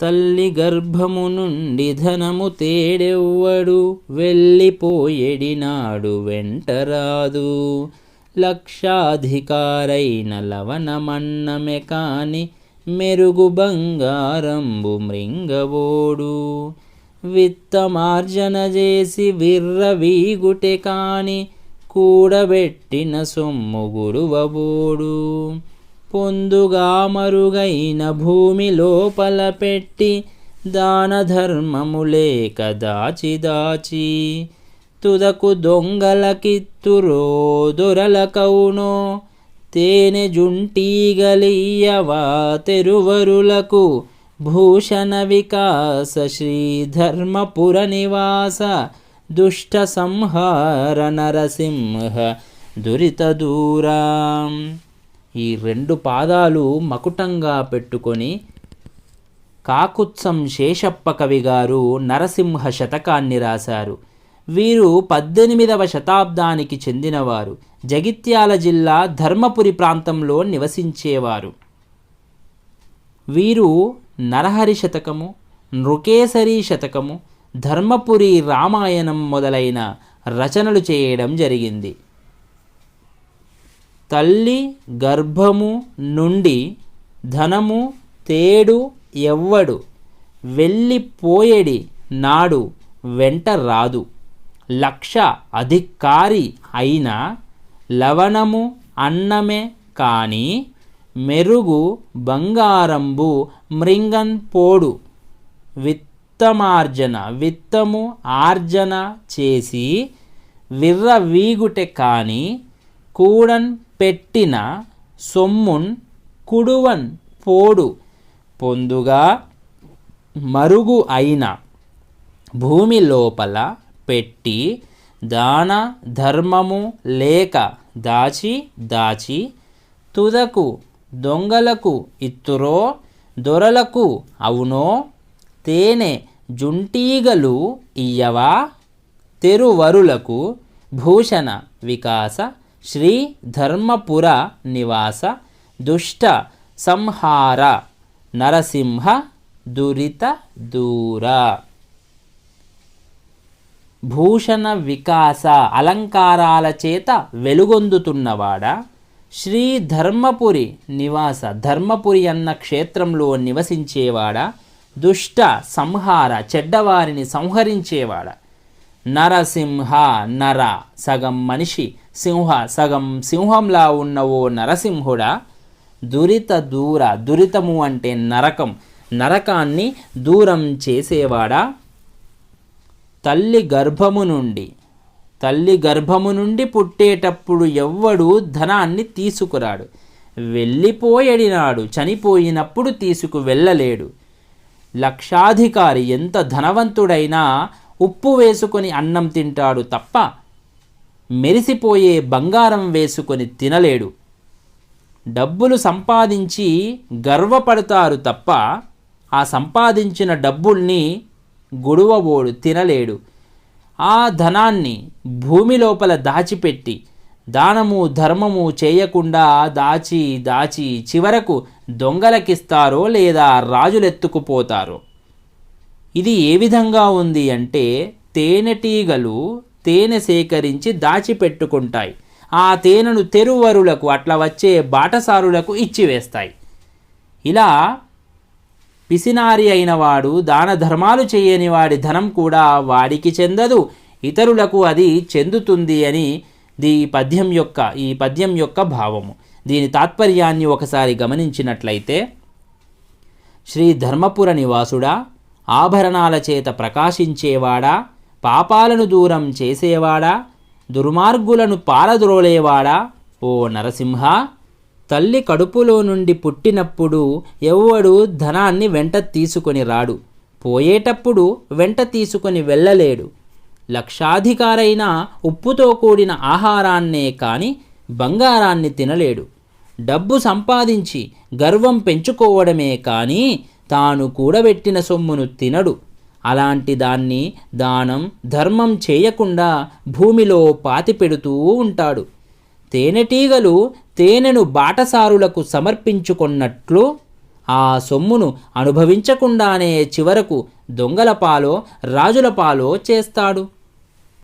తల్లి గర్భము నుండి ధనము తేడెవ్వడు వెళ్ళిపోయేడినాడు వెంటరాదు. లక్షాధికారైన లవణమన్నమె కాని మెరుగు బంగారంబు మృంగవోడు. విత్తమార్జన చేసి విర్రవీగుటె కాని కూడబెట్టిన సొమ్ము గురువబోడు. పొందుగా మరుగైన భూమి లోపల పెట్టి దాన ధర్మము లేక దాచి దాచి తుదకు దొంగలకిత్తురో దొరలకవునో తేనె జుంటీగలియవా తెరువరులకు భూషణ వికాస శ్రీధర్మపుర నివాస దుష్ట సంహార నరసింహ దురిత దూరాం. ఈ రెండు పాదాలు మకుటంగా పెట్టుకొని కాకుత్సం శేషప్ప కవి గారు నరసింహ శతకాన్ని రాశారు. వీరు పద్దెనిమిదవ శతాబ్దానికి చెందినవారు. జగిత్యాల జిల్లా ధర్మపురి ప్రాంతంలో నివసించేవారు. వీరు నరహరి శతకము నృకేసరి శతకము ధర్మపురి రామాయణం మొదలైన రచనలు చేయడం జరిగింది. తల్లి గర్భము నుండి ధనము తేడు ఎవ్వడు. వెళ్ళిపోయేడి నాడు వెంట రాదు. లక్ష అధికారి అయిన లవణము అన్నమే కాని మెరుగు బంగారంబు మృంగన్ పోడు. విత్తమార్జన విత్తము ఆర్జన చేసి విర్ర వీగుటె కాని కూడన్ పెట్టిన సొమ్మున్ కుడువన్ పోడు. పొందుగా మరుగు అయిన భూమి లోపల పెట్టి దాన ధర్మము లేక దాచి దాచి తుదకు దొంగలకు ఇత్తురో దొరలకు అవునో తేనె జుంటీగలు ఇయ్యవా? తెరువరులకు భూషణ వికాస శ్రీ ధర్మపుర నివాస దుష్ట సంహార నరసింహ దురిత దూర భూషణ వికాస అలంకారాల చేత వెలుగొందుతున్నవాడా శ్రీ ధర్మపురి నివాస ధర్మపురి అన్న క్షేత్రంలో నివసించేవాడా దుష్ట సంహార చెడ్డవారిని సంహరించేవాడా నరసింహ నర సగం మనిషి సింహ సగం సింహంలా ఉన్న ఓ నరసింహుడా? దురిత దూర దురితము అంటే నరకం. నరకాన్ని దూరం చేసేవాడా? తల్లి గర్భము నుండి. తల్లి గర్భము నుండి పుట్టేటప్పుడు ఎవ్వడు ధనాన్ని తీసుకురాడు. వెళ్ళిపోయడినాడు చనిపోయినప్పుడు తీసుకు వెళ్ళలేడు. లక్షాధికారి ఎంత ధనవంతుడైనా ఉప్పు వేసుకొని అన్నం తింటాడు తప్ప మెరిసిపోయే బంగారం వేసుకొని తినలేడు. డబ్బులు సంపాదించి గర్వపడతారు తప్ప ఆ సంపాదించిన డబ్బుల్ని గొడవబోడు తినలేడు. ఆ ధనాన్ని భూమి లోపల దాచిపెట్టి దానము ధర్మము చేయకుండా దాచి దాచి చివరకు దొంగలకిస్తారో లేదా రాజులెత్తుకుపోతారో. ఇది ఏ విధంగా ఉంది అంటే తేనెటీగలు తేనె సేకరించి దాచిపెట్టుకుంటాయి. ఆ తేనెను తెరువరులకు అట్లా వచ్చే బాటసారులకు ఇచ్చివేస్తాయి. ఇలా పిసినారి అయిన వాడు దాన ధర్మాలు చేయని వాడి ధనం కూడా వాడికి చెందదు. ఇతరులకు అది చెందుతుంది అని దీ పద్యం యొక్క ఈ పద్యం యొక్క భావము. దీని తాత్పర్యాన్ని ఒకసారి గమనించినట్లయితే శ్రీ ధర్మపుర నివాసుడా ఆభరణాల చేత ప్రకాశించేవాడా? పాపాలను దూరం చేసేవాడా? దుర్మార్గులను పారద్రోలేవాడా? ఓ నరసింహ తల్లి కడుపులో నుండి పుట్టినప్పుడు ఎవ్వడు ధనాన్ని వెంట తీసుకొని రాడు. పోయేటప్పుడు వెంట తీసుకొని వెళ్ళలేడు. లక్షాధికారైన ఉప్పుతో కూడిన ఆహారాన్నే కాని బంగారాన్ని తినలేడు. డబ్బు సంపాదించి గర్వం పెంచుకోవడమే కానీ తాను కూడబెట్టిన సొమ్మును తినడు. అలాంటి దాన్ని దానం ధర్మం చేయకుండా భూమిలో పాతిపెడుతూ ఉంటాడు. తేనెటీగలు తేనెను బాటసారులకు సమర్పించుకున్నట్లు ఆ సొమ్మును అనుభవించకుండానే చివరకు దొంగల పాలో రాజుల పాలో చేస్తాడు.